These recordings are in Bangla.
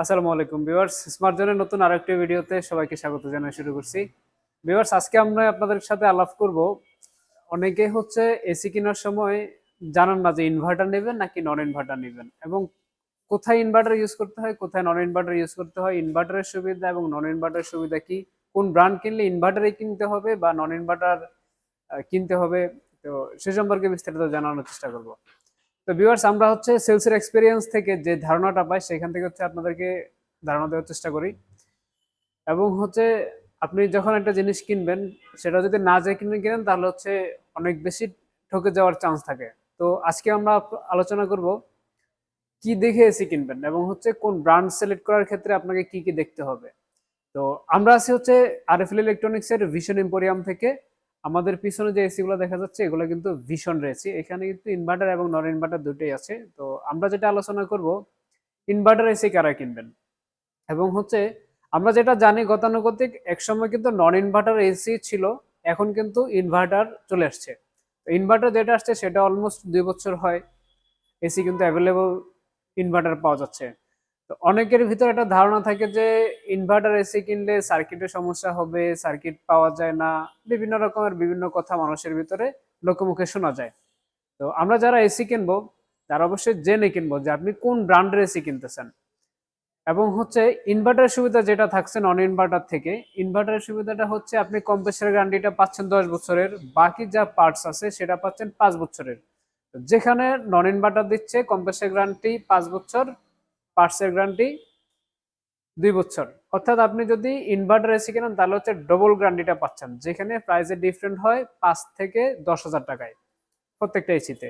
আসসালামু আলাইকুম ভিউয়ার্স। স্মার্ট জোনের নতুন আরেকটি ভিডিওতে সবাইকে স্বাগত জানাই শুরু করছি। ভিউয়ার্স, আজকে আমরা আপনাদের সাথে আলাপ করব। অনেকে হচ্ছে এসি কেনার সময় জানান না যে ইনভার্টার নেবেন নাকি নন ইনভার্টার নেবেন এবং কোথায় ইনভার্টার ইউজ করতে হয়, কোথায় নন ইনভার্টার ইউজ করতে হয় ইনভার্টারের সুবিধা এবং নন ইনভার্টারের সুবিধা কি, কোন ব্র্যান্ড কিনলে ইনভার্টারই কিনতে হবে বা নন ইনভার্টার কিনতে হবে, তো সে সম্পর্কে বিস্তারিত জানানোর চেষ্টা করব। তো ভিউয়ার্স আমরা হচ্ছে সেলসের এক্সপিরিয়েন্স থেকে যে ধারণাটা পাই, সেখান থেকে হচ্ছে আপনাদেরকে ধারণা দেওয়ার চেষ্টা করি। এবং হচ্ছে আপনি যখন একটা জিনিস কিনবেন, সেটা যদি না যে কিনে কিনেন, তাহলে হচ্ছে অনেক বেশি ঠকে যাওয়ার চান্স থাকে। তো আজকে আমরা আলোচনা করব কি দেখে এসি কিনবেন এবং হচ্ছে কোন ব্র্যান্ড সিলেক্ট করার ক্ষেত্রে আপনাকে কি কি দেখতে হবে। তো আমরা আছি হচ্ছে আরএফএল ইলেকট্রনিক্স এর ভিশন এম্পোরিয়াম থেকে। আমাদের পিছনে যে এসি গুলো দেখা যাচ্ছে, এগুলো কিন্তু ভীষণ রয়েছে এখানে কিন্তু ইনভার্টার এবং নন ইনভার্টার দুটোই আছে। তো আমরা যেটা আলোচনা করব ইনভার্টার এসি কারা কিনবেন? এবং হচ্ছে, আমরা যেটা জানি গতানুগতিক, একসময় কিন্তু নন ইনভার্টার এসি ছিল, এখন কিন্তু ইনভার্টার চলে আসছে। ইনভার্টার যেটা আসছে, সেটা অলমোস্ট দুই বছর হয়। এসি কিন্তু অ্যাভেলেবল ইনভার্টার পাওয়া যাচ্ছে। তো অনেকের ভিতরে একটা ধারণা থাকে যে ইনভার্টার এসি কিনলে সার্কিটের সমস্যা হবে সার্কিট পাওয়া যায় না, বিভিন্ন রকমের বিভিন্ন কথা মানুষের ভিতরে লোকমুখে শোনা যায়। তো আমরা যারা এসি কিনবো, তারা অবশ্যই জেনে কিনবো যে আপনি কোন ব্র্যান্ডের এসি কিনতেছেন। এবং হচ্ছে ইনভার্টার সুবিধা যেটা থাকছে নন ইনভার্টার থেকে ইনভার্টারের সুবিধাটা হচ্ছে আপনি কম্প্রেসার গ্যারান্টিটা পাচ্ছেন দশ বছরের, বাকি যা পার্টস আছে সেটা পাচ্ছেন পাঁচ বছরের। যেখানে নন ইনভার্টার দিচ্ছে কম্প্রেসার গ্যারান্টি পাঁচ বছর পার্টসের গ্যারান্টি দুই বছর। অর্থাৎ আপনি যদি ইনভার্টার এসি কেনেন, তাহলে হচ্ছে ডবল গ্যারান্টিটা পাচ্ছেন। যেখানে প্রাইসের ডিফারেন্ট হয় পাঁচ থেকে দশ হাজার টাকায় প্রত্যেকটা এসিতে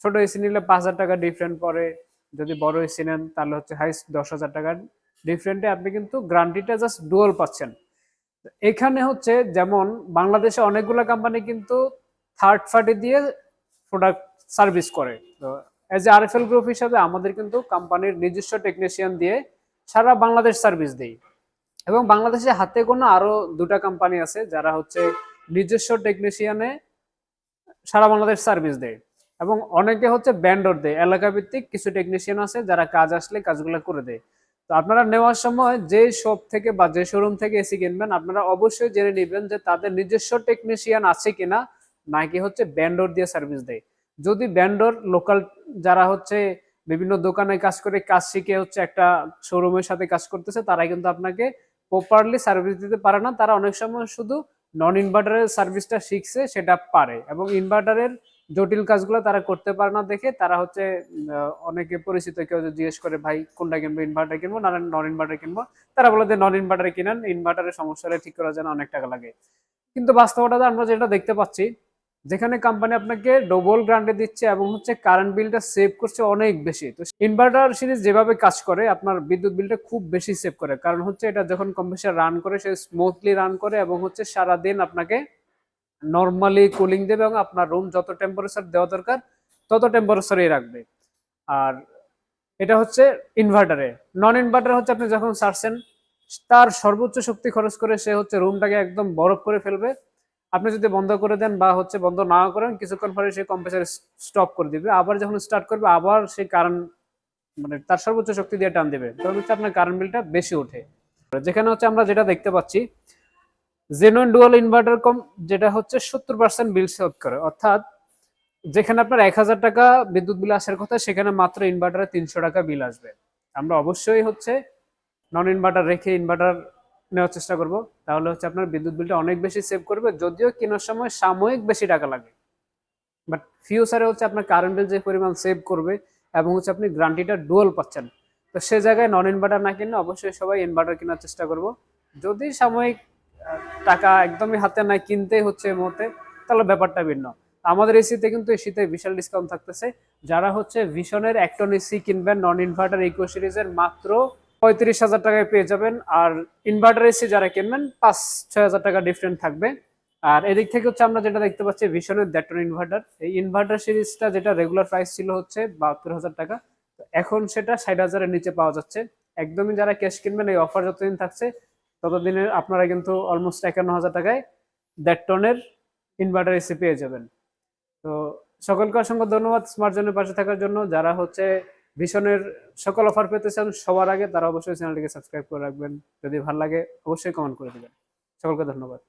ছোট এসি নিলে পাঁচ হাজার টাকা ডিফারেন্ট পড়ে। যদি বড় এসি নেন, তাহলে হচ্ছে হাইস্ট দশ হাজার টাকার ডিফারেন্টে আপনি কিন্তু গ্যারান্টিটা জাস্ট ডুয়াল পাচ্ছেন। এখানে হচ্ছে যেমন বাংলাদেশে অনেকগুলো কোম্পানি কিন্তু থার্ড পার্টি দিয়ে প্রোডাক্ট সার্ভিস করে। তো অ্যাজ এ আরএফএল গ্রুপ হিসাবে আমাদের কিন্তু কোম্পানির নিজস্ব টেকনিশিয়ান দিয়ে সারা বাংলাদেশ সার্ভিস দেই। এবং বাংলাদেশে হাতে কোনো আরও দুটা কোম্পানি আছে যারা হচ্ছে নিজস্ব টেকনিশিয়ানে সারা বাংলাদেশ সার্ভিস দেয়। এবং অনেকে হচ্ছে ব্যান্ডর দেয়। এলাকা ভিত্তিক কিছু টেকনিশিয়ান আছে যারা কাজ আসলে কাজগুলো করে দেয়। তো আপনারা নেওয়ার সময় যে শপ থেকে বা যে শোরুম থেকে এসি কিনবেন, আপনারা অবশ্যই জেনে নেবেন যে তাদের নিজস্ব টেকনিশিয়ান আছে কিনা, নাকি হচ্ছে ব্যান্ডর দিয়ে সার্ভিস দেয়। যদি ব্যান্ডর, লোকাল যারা হচ্ছে বিভিন্ন দোকানে কাজ করে, কাজ শিখে হচ্ছে একটা শোরুমের সাথে কাজ করতেছে তারা কিন্তু আপনাকে প্রপারলি সার্ভিস দিতে পারে না। তারা অনেক সময় শুধু নন ইনভার্টারের সার্ভিসটা শিখছে, সেটা পারে এবং ইনভার্টারের জটিল কাজগুলো তারা করতে পারে না দেখে তারা হচ্ছে অনেকে পরিচিত কেউ জিজ্ঞেস করে, ভাই, কোনটা কিনবো ইনভার্টার কিনবো, না নন ইনভার্টার কিনবো? তারা বলে যে নন ইনভার্টার কিনেন ইনভার্টারের সমস্যা হলে ঠিক করার জন্য অনেক টাকা লাগে। কিন্তু বাস্তবতা আমরা যেটা দেখতে পাচ্ছি যেখানে কোম্পানি আপনাকে ডবল গ্রান্টে দিচ্ছে এবং হচ্ছে কারেন্ট বিলটা সেভ করছে অনেক বেশি। তো ইনভার্টার সিরিজ যেভাবে কাজ করে, আপনার বিদ্যুৎ বিলটা খুব বেশি সেভ করে। কারণ হচ্ছে এটা যখন কম্পিউটার রান করে, সে স্মুথলি রান করে এবং হচ্ছে সারাদিন আপনাকে নর্মালি কুলিং দেবে এবং আপনার রুম যত টেম্পারেচার দেওয়া দরকার, তত টেম্পারেচারেই রাখবে। আর এটা হচ্ছে ইনভার্টারে নন ইনভার্টার হচ্ছে আপনি যখন ছাড়ছেন তার সর্বোচ্চ শক্তি খরচ করে সে হচ্ছে রুমটাকে একদম বরফ করে ফেলবে। আপনি যদি বন্ধ করে দেন বা হচ্ছে বন্ধ না করেন, কিছুক্ষণ পরে সে কম্প্রেসার স্টপ করে দিবে। আবার যখন স্টার্ট করবে, আবার সেই কারেন্ট মানে তার সর্বোচ্চ শক্তি দিয়ে টান দেবে। তখন হচ্ছে আপনার কারেন্ট বিলটা বেশি ওঠে। যেখানে হচ্ছে আমরা যেটা দেখতে পাচ্ছি জেনুইন ডুয়াল ইনভার্টার কম যেটা হচ্ছে সত্তর পার্সেন্ট বিল সেভ করে। অর্থাৎ যেখানে আপনার এক হাজার টাকা বিদ্যুৎ বিল আসার কথা, সেখানে মাত্র ইনভার্টারে তিনশো টাকা বিল আসবে। আমরা অবশ্যই হচ্ছে নন ইনভার্টার রেখে ইনভার্টার নেওয়ার চেষ্টা করব। তাহলে হচ্ছে আপনার বিদ্যুৎ বিলটা অনেক বেশি সেভ করবে, যদিও কেনার সময় সাময়িক বেশি টাকা লাগে। বাট ফিউচারে হচ্ছে আপনার কারেন্ট বিল যে পরিমাণ সেভ করবে এবং হচ্ছে আপনি গ্যারান্টিটা ডুয়াল পাচ্ছেন। তো সে জায়গায় নন ইনভার্টার না কিনলে অবশ্যই সবাই ইনভার্টার কেনার চেষ্টা করব। যদি সাময়িক টাকা একদমই হাতে নাই কিনতেই হচ্ছে এই মুহূর্তে, তাহলে ব্যাপারটা ভিন্ন। আমাদের এসিতে কিন্তু এসিতে বিশাল ডিসকাউন্ট থাকতেছে। যারা হচ্ছে ভিশনের একটন এসি কিনবেন নন ইনভার্টার ইকো সিরিজের মাত্র পঁয়ত্রিশ হাজার টাকায় পেয়ে যাবেন। আর ইনভার্টার এসি যারা কিনবেন পাঁচ ছয় হাজার টাকা ডিফারেন্ট থাকবে। আর এদিক থেকে হচ্ছে আমরা যেটা দেখতে পাচ্ছি ভিশনের দ্যাটন ইনভার্টার এই ইনভার্টার সিরিজটা যেটা রেগুলার প্রাইস ছিল হচ্ছে বাহাত্তর হাজার টাকা। এখন সেটা ষাট হাজারের নিচে পাওয়া যাচ্ছে। একদমই যারা ক্যাশ কিনবেন, এই অফার যতদিন থাকছে, ততদিনে আপনারা কিন্তু অলমোস্ট একান্ন হাজার টাকায় দেড় টনের ইনভার্টার এসি পেয়ে যাবেন। তো সকলকে অসংখ্য ধন্যবাদ স্মার্ট জোনের পাশে থাকার জন্য। যারা হচ্ছে ভীষণের সকল অফার পেতে চান, সবার আগে তারা অবশ্যই চ্যানেলটিকে সাবস্ক্রাইব করে রাখবেন। যদি ভালো লাগে, অবশ্যই কমেন্ট করে দেবেন। সকলকে ধন্যবাদ।